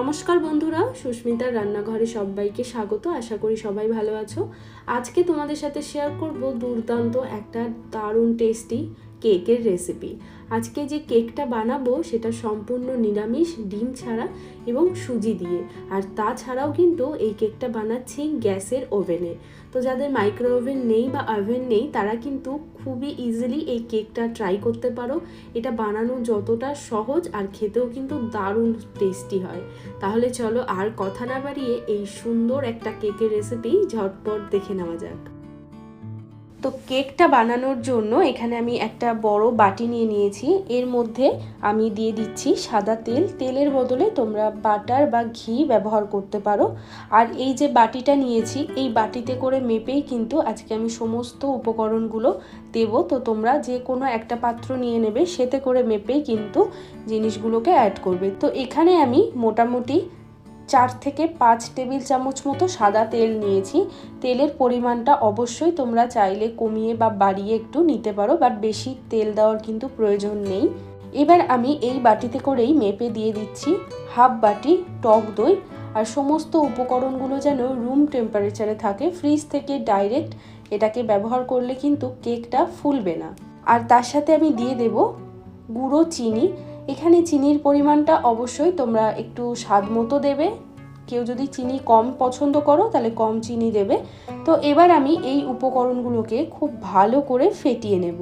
নমস্কার বন্ধুরা, সুস্মিতার রান্নাঘরে সবাইকে স্বাগত। আশা করি সবাই ভালো আছো। আজকে তোমাদের সাথে শেয়ার করব দুর্দান্ত একটা দারুণ টেস্টি কেকের রেসিপি আজকে যে কেকটা বানাবো, সেটা সম্পূর্ণ নিরামিষ, ডিম ছাড়া এবং সুজি দিয়ে। আর তাছাড়াও কিন্তু এই কেকটা বানাচ্ছি গ্যাসের ওভেনে। তো যাদের মাইক্রো ওভেন নেই বা ওভেন নেই, তারা কিন্তু খুবই ইজিলি এই কেকটা ট্রাই করতে পারো। এটা বানানো যতটা সহজ আর খেতেও কিন্তু দারুণ টেস্টি হয়। তাহলে চলো আর কথা না বাড়িয়ে এই সুন্দর একটা কেকের রেসিপি ঝটপট দেখে নেওয়া যাক। তো কেকটা বানানোর জন্য এখানে আমি একটা বড় বাটি নিয়ে নিয়েছি। এর মধ্যে আমি দিয়ে দিচ্ছি সাদা তেল। তেলের বদলে তোমরা বাটার বা ঘি ব্যবহার করতে পারো। আর এই যে বাটিটা নিয়েছি, এই বাটিতে করে মেপেই কিন্তু আজকে আমি সমস্ত উপকরণগুলো দেব। তো তোমরা যে কোনো একটা পাত্র নিয়ে নেবে, সেতে করে মেপেই কিন্তু জিনিসগুলোকে অ্যাড করবে। তো এখানে আমি মোটামুটি চার থেকে পাঁচ টেবিল চামচ মতো সাদা তেল নিয়েছি। তেলের পরিমাণটা অবশ্যই তোমরা চাইলে কমিয়ে বা বাড়িয়ে একটু নিতে পারো বাট বেশি তেল দেওয়ার কিন্তু প্রয়োজন নেই। এবার আমি এই বাটিতে করেই মেপে দিয়ে দিচ্ছি, হাফ বাটি টক দই। আর সমস্ত উপকরণগুলো যেন রুম টেম্পারেচারে থাকে ফ্রিজ থেকে ডাইরেক্ট এটাকে ব্যবহার করলে কিন্তু কেকটা ফুলবে না। আর তার সাথে আমি দিয়ে দেব গুঁড়ো চিনি। এখানে চিনির পরিমাণটা অবশ্যই তোমরা একটু স্বাদ মতো দেবে। কেউ যদি চিনি কম পছন্দ করো, তাহলে কম চিনি দেবে। তো এবার আমি এই উপকরণগুলোকে খুব ভালো করে ফেটিয়ে নেব।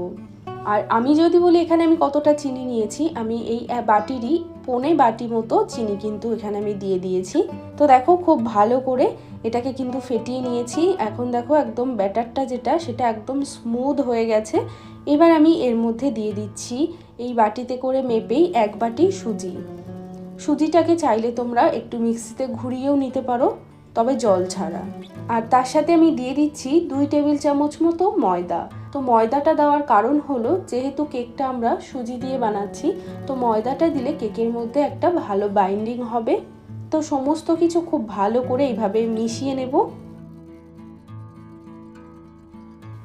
আর আমি যদি বলি এখানে আমি কতটা চিনি নিয়েছি, আমি এই বাটিরই পনে বাটি মতো চিনি কিন্তু এখানে আমি দিয়ে দিয়েছি। তো দেখো খুব ভালো করে এটাকে কিন্তু ফেটিয়ে নিয়েছি। এখন দেখো একদম ব্যাটারটা যেটা, সেটা একদম স্মুথ হয়ে গেছে। এবার আমি এর মধ্যে দিয়ে দিচ্ছি এই বাটিতে করে মেপেই এক বাটি সুজি। সুজিটাকে চাইলে তোমরা একটু মিক্সিতে ঘুরিয়েও নিতে পারো, তবে জল ছাড়া। আর তার সাথে আমি দিয়ে দিচ্ছি দুই টেবিল চামচ মতো ময়দা। তো ময়দাটা দেওয়ার কারণ হলো, যেহেতু কেকটা আমরা সুজি দিয়ে বানাচ্ছি, তো ময়দাটা দিলে কেকের মধ্যে একটা ভালো বাইন্ডিং হবে। তো সমস্ত কিছু খুব ভালো করে এইভাবে মিশিয়ে নেব।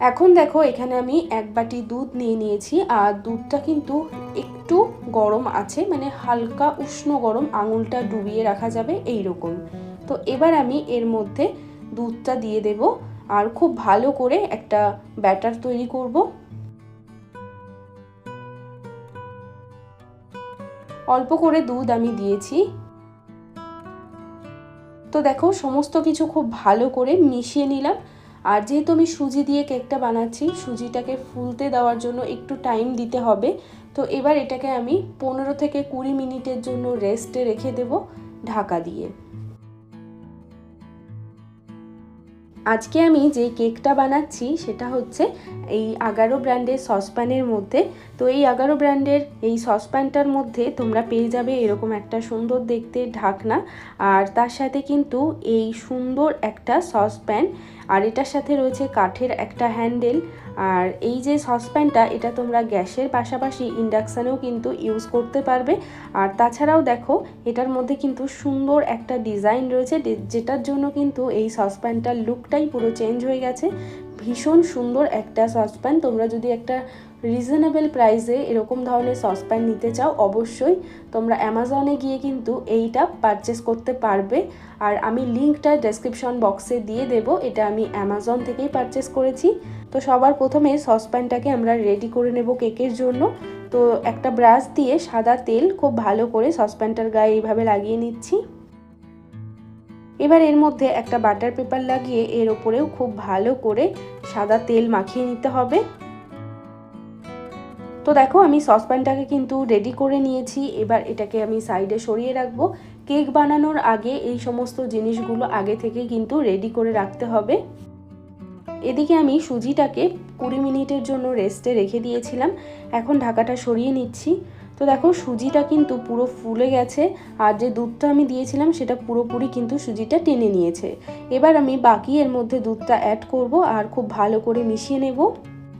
এখন দেখো, এখানে আমি এক বাটি দুধ নিয়ে নিয়েছি, আর দুধটা কিন্তু একটু গরম আছে মানে হালকা উষ্ণ গরম, আঙুলটা ডুবিয়ে রাখা যাবে এই রকম তো এবার আমি এর মধ্যে দুধটা দিয়ে দেব, আর খুব ভালো করে একটা ব্যাটার তৈরি করব। অল্প করে দুধ আমি দিয়েছি। তো দেখো, সমস্ত কিছু খুব ভালো করে মিশিয়ে নিলাম। আর যেহেতু আমি সুজি দিয়ে কেকটা বানাচ্ছি, সুজিটাকে ফুলতে দেওয়ার জন্য একটু টাইম দিতে হবে। তো এবার এটাকে আমি পনেরো থেকে কুড়ি মিনিটের জন্য রেস্টে রেখে দেব ঢাকা দিয়ে। আজকে আমি যে কেকটা বানাচ্ছি, সেটা হচ্ছে এই আগারো ব্র্যান্ডের সসপ্যানের মধ্যে তো এই এগারো ব্র্যান্ডের এই সসপ্যানটার মধ্যে তোমরা পেয়ে যাবে এরকম একটা সুন্দর দেখতে ঢাকনা। আর তার সাথে কিন্তু এই সুন্দর একটা সসপ্যান আর এটার সাথে রয়েছে কাঠের একটা হ্যান্ডেল। আর এই যে সসপ্যানটা এটা তোমরা গ্যাসের পাশাপাশি ইন্ডাকশানেও কিন্তু ইউজ করতে পারবে। আর তাছাড়াও দেখো, এটার মধ্যে কিন্তু সুন্দর একটা ডিজাইন রয়েছে যেটার জন্য কিন্তু এই সসপ্যানটার লুকটাই পুরো চেঞ্জ হয়ে গেছে। ভীষণ সুন্দর একটা সসপ্যান তোমরা যদি একটা রিজনেবল প্রাইসে এরকম ধরনের সসপ্যান নিতে চাও, অবশ্যই তোমরা অ্যামাজনে গিয়ে কিন্তু এইটা পারচেস করতে পারবে। আর আমি লিঙ্কটা ডেসক্রিপশন বক্সে দিয়ে দেব, এটা আমি অ্যামাজন থেকেই পারচেস করেছি। তো সবার প্রথমে সসপ্যানটাকে আমরা রেডি করে নেব কেকের জন্য। তো একটা ব্রাশ দিয়ে সাদা তেল খুব ভালো করে সসপ্যানটার গায়ে এইভাবে লাগিয়ে নিচ্ছি। এবার এর মধ্যে একটা বাটার পেপার লাগিয়ে এর ওপরেও খুব ভালো করে সাদা তেল মাখিয়ে নিতে হবে। তো দেখো, আমি সসপ্যানটাকে কিন্তু রেডি করে নিয়েছি। এবার এটাকে আমি সাইডে সরিয়ে রাখব। কেক বানানোর আগে এই সমস্ত জিনিসগুলো আগে থেকে কিন্তু রেডি করে রাখতে হবে। এদিকে আমি সুজিটাকে কুড়ি মিনিটের জন্য রেস্টে রেখে দিয়েছিলাম। এখন ঢাকাটা সরিয়ে নিচ্ছি। তো দেখো, সুজিটা কিন্তু পুরো ফুলে গেছে। আর যে দুধটা আমি দিয়েছিলাম, সেটা পুরোপুরি কিন্তু সুজিটা টেনে নিয়েছে। এবার আমি বাকি এর মধ্যে দুধটা অ্যাড করব আর খুব ভালো করে মিশিয়ে নেব।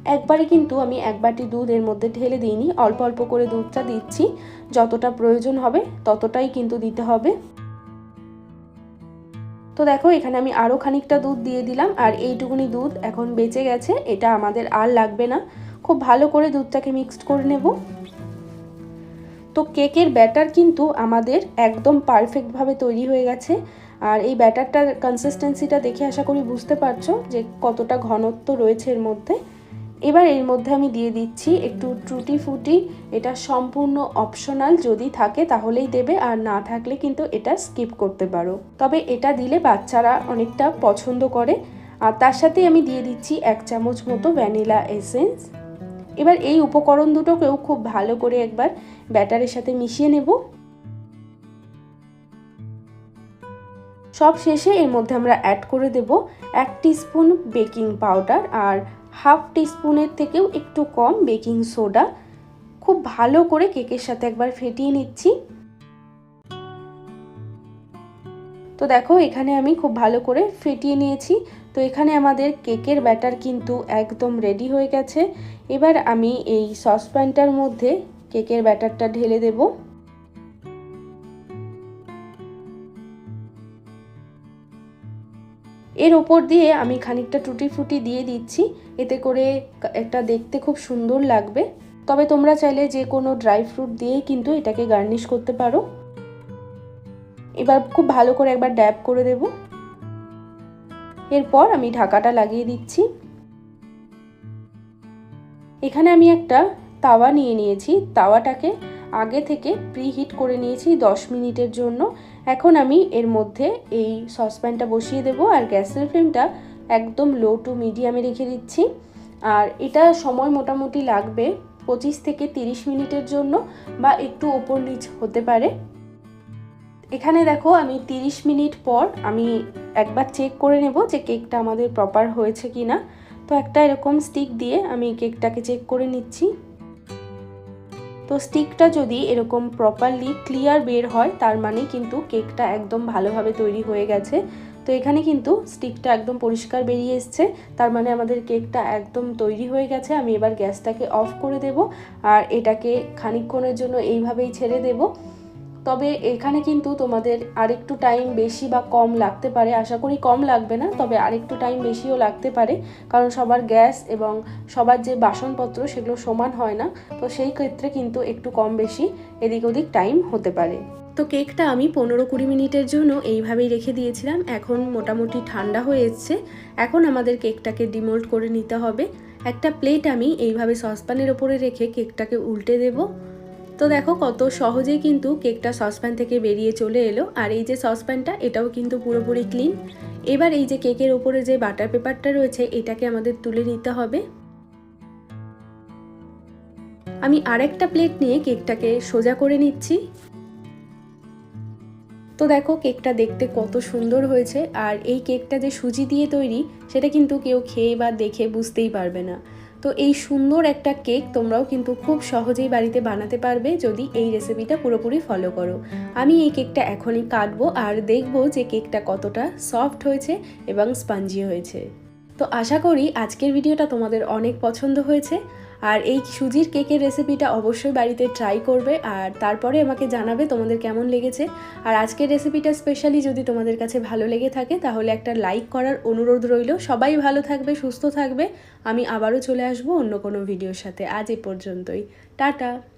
একবারে কিন্তু আমি এক বাটি দুধ এর মধ্যে ঢেলে দিইনি, অল্প অল্প করে দুধটা দিচ্ছি। যতটা প্রয়োজন হবে ততটাই কিন্তু দিতে হবে। তো দেখো, এখানে আমি আরও খানিকটা দুধ দিয়ে দিলাম, আর এইটুকুনি দুধ এখন বেঁচে গেছে, এটা আমাদের আর লাগবে না। খুব ভালো করে দুধটাকে মিক্সড করে নেব। তো কেকের ব্যাটার কিন্তু আমাদের একদম পারফেক্টভাবে তৈরি হয়ে গেছে, আর এই ব্যাটারটার কনসিস্টেন্সিটা দেখে আশা করি বুঝতে পারছ যে কতটা ঘনত্ব রয়েছে এর মধ্যে। এবার এর মধ্যে আমি দিয়ে দিচ্ছি একটু ট্রুটি ফুটি এটা সম্পূর্ণ অপশনাল যদি থাকে তাহলেই দেবে, আর না থাকলে কিন্তু এটা স্কিপ করতে পারো। তবে এটা দিলে বাচ্চারা অনেকটা পছন্দ করে। আর তার সাথে আমি দিয়ে দিচ্ছি এক চামচ মতো ভ্যানিলা এসেন্স। এবার এই উপকরণ দুটোকেও খুব ভালো করে একবার ব্যাটারের সাথে মিশিয়ে নেব। সব শেষে এর মধ্যে আমরা অ্যাড করে দেব এক স্পুন বেকিং পাউডার। আর হাফ টিস্পুনের থেকেও একটু কম বেকিং সোডা। খুব ভালো করে কেকের সাথে একবার ফেটিয়ে নিচ্ছি। তো দেখো, এখানে আমি খুব ভালো করে ফেটিয়ে নিয়েছি। তো এখানে আমাদের কেকের ব্যাটার কিন্তু একদম রেডি হয়ে গেছে। এবার আমি এই সসপ্যানটার মধ্যে কেকের ব্যাটারটা ঢেলে দেব। এর ওপর দিয়ে আমি খানিকটা টুটি ফুটি দিয়ে দিচ্ছি। এতে করে একটা দেখতে খুব সুন্দর লাগবে। তবে তোমরা চাইলে যে কোনো ড্রাই ফ্রুট দিয়েই কিন্তু এটাকে গার্নিশ করতে পারো। এবার খুব ভালো করে একবার ড্যাব করে দেব। এরপর আমি ঢাকাটা লাগিয়ে দিচ্ছি। এখানে আমি একটা তাওয়া নিয়ে নিয়েছি। তাওয়াটাকে আগে থেকে প্রিহিট করে নিয়েছি 10 মিনিটের জন্য। এখন আমি এর মধ্যে এই সসপ্যানটা বসিয়ে দেব আর গ্যাসের ফ্লেমটা একদম লো টু মিডিয়ামে রেখে দিচ্ছি। আর এটা সময় মোটামুটি লাগবে পঁচিশ থেকে তিরিশ মিনিটের জন্য বা একটু ওপর নিচ হতে পারে। এখানে দেখো আমি 30 মিনিট পর আমি একবার চেক করে নেব যে কেকটা আমাদের প্রপার হয়েছে কি না তো একটা এরকম স্টিক দিয়ে আমি কেকটাকে চেক করে নিচ্ছি। তো স্টিকটা যদি এরকম প্রপারলি ক্লিয়ার বের হয়, তার মানে কিন্তু কেকটা একদম ভালোভাবে তৈরি হয়ে গেছে। তো এখানে কিন্তু স্টিকটা একদম পরিষ্কার বেরিয়ে এসছে। তার মানে আমাদের কেকটা একদম তৈরি হয়ে গেছে। আমি এবার গ্যাসটাকে অফ করে দেব। আর এটাকে খানিকক্ষণের জন্য এইভাবেই ছেড়ে দেবো। তবে এখানে কিন্তু তোমাদের আরেকটু টাইম বেশি বা কম লাগতে পারে, আশা করি কম লাগবে না, তবে আরেকটু টাইম বেশিও লাগতে পারে, কারণ সবার গ্যাস এবং সবার যে বাসনপত্র সেগুলো সমান হয় না, তো সেই ক্ষেত্রে কিন্তু একটু কম বেশি এদিক ওদিক টাইম হতে পারে। তো কেকটা আমি পনেরো কুড়ি মিনিটের জন্য এইভাবেই রেখে দিয়েছিলাম, এখন মোটামুটি ঠান্ডা হয়ে এসছে, এখন আমাদের কেকটাকে ডিমোল্ড করে নিতে হবে। একটা প্লেট আমি এইভাবে সসপ্যানের ওপরে রেখে কেকটাকে উল্টে দেবো। তো দেখো কত সহজেই কিন্তু কেকটা সসপ্যান থেকে বেরিয়ে চলে এলো। আর এই যে সসপ্যানটা, এটাও কিন্তু পুরোপুরি ক্লিন। এবার এই যে কেকের ওপরে যে বাটার পেপারটা রয়েছে, এটাকে আমাদের তুলে নিতে হবে। আমি আরেকটা প্লেট নিয়ে কেকটাকে সোজা করে নিচ্ছি। তো দেখো কেকটা দেখতে কত সুন্দর হয়েছে। আর এই কেকটা যে সুজি দিয়ে তৈরি, সেটা কিন্তু কেউ খেয়ে বা দেখে বুঝতেই পারবে না। তো এই সুন্দর একটা কেক তোমরাও কিন্তু খুব সহজেই বাড়িতে বানাতে পারবে যদি এই রেসিপিটা পুরোপুরি ফলো করো। আমি এই কেকটা এখনই কাটবো আর দেখব যে কেকটা কতটা সফট হয়েছে এবং স্পাঞ্জি হয়েছে। তো আশা করি আজকের ভিডিওটা তোমাদের অনেক পছন্দ হয়েছে। আর এই সুজির কেকের রেসিপিটা অবশ্যই বাড়িতে ট্রাই করবে আর তারপরে আমাকে জানাবে তোমাদের কেমন লেগেছে। আর আজকের রেসিপিটা স্পেশালি যদি তোমাদের কাছে ভালো লেগে থাকে, তাহলে একটা লাইক করার অনুরোধ রইল। সবাই ভালো থাকবে, সুস্থ থাকবে। আমি আবারও চলে আসব অন্য কোনো ভিডিওর সাথে। আজ এ পর্যন্তই। টাটা!